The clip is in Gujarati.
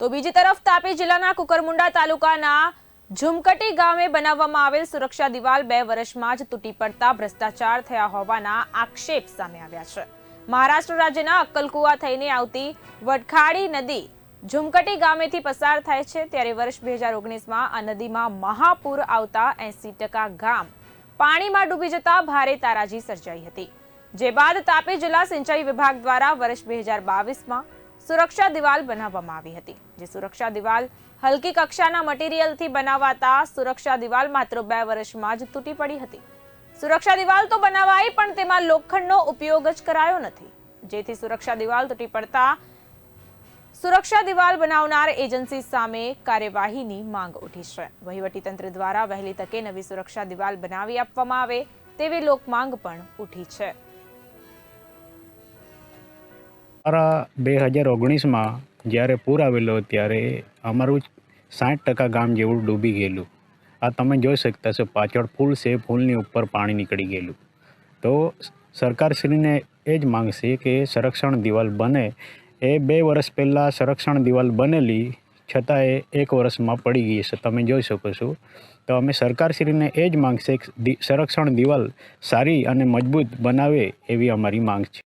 તો બીજી તરફ તાપી જિલ્લાના કુકરમુંડા તાલુકાના ઝુમકટી ગામે બનાવવામાં આવેલ સુરક્ષા દિવાલ બે વર્ષમાં જ તૂટી પડતા ભ્રષ્ટાચાર થયા હોવાના આક્ષેપ સામે આવ્યા છે. મહારાષ્ટ્ર રાજ્યના અક્કલકુવા થઈને આવતી વડખાડી નદી ઝુમકટી ગામેથી પસાર થાય છે. ત્યારે વર્ષ બે હજાર ઓગણીસમાં આ નદીમાં મહાપૂર આવતા એસી ટકા ગામ પાણીમાં ડૂબી જતા ભારે તારાજી સર્જાઈ હતી. જે બાદ તાપી જિલ્લા સિંચાઈ વિભાગ દ્વારા વર્ષ બે હજાર બાવીસમાં સુરક્ષા દિવાલ બનાવવામાં આવી હતી, જે સુરક્ષા દિવાલ હલકી કક્ષાના મટીરિયલથી બનાવાતા સુરક્ષા દિવાલ માત્ર બે વર્ષમાં જ તૂટી પડી હતી. સુરક્ષા દિવાલ તો બનાવાઈ, પણ તેમાં લોખંડનો ઉપયોગ જ કરાયો નથી. જેથી સુરક્ષા દિવાલ તૂટી પડતા સુરક્ષા દિવાલ બનાવનાર એજન્સી સામે કાર્યવાહીની માંગ ઉઠી છે. વહીવટીતંત્ર દ્વારા વહેલી તકે નવી સુરક્ષા દિવાલ બનાવી આપવામાં આવે તેવી લોકમાંગ પણ ઉઠી છે. મારા બે હજાર ઓગણીસમાં જ્યારે પૂર આવેલો ત્યારે અમારું સાઠ ટકા ગામ જેવું ડૂબી ગયેલું. આ તમે જોઈ શકતા છો પાછળ ફૂલ છે, ફૂલની ઉપર પાણી નીકળી ગયેલું. તો સરકારશ્રીને એ જ માંગશે કે સંરક્ષણ દિવાલ બને. એ બે વર્ષ પહેલાં સંરક્ષણ દિવાલ બનેલી, છતાં એ એક વર્ષમાં પડી ગઈ છે. તમે જોઈ શકો છો. તો અમે સરકારશ્રીને એ જ કે દિ- સંરક્ષણ દિવાલ સારી અને મજબૂત બનાવે એવી અમારી માંગ છે.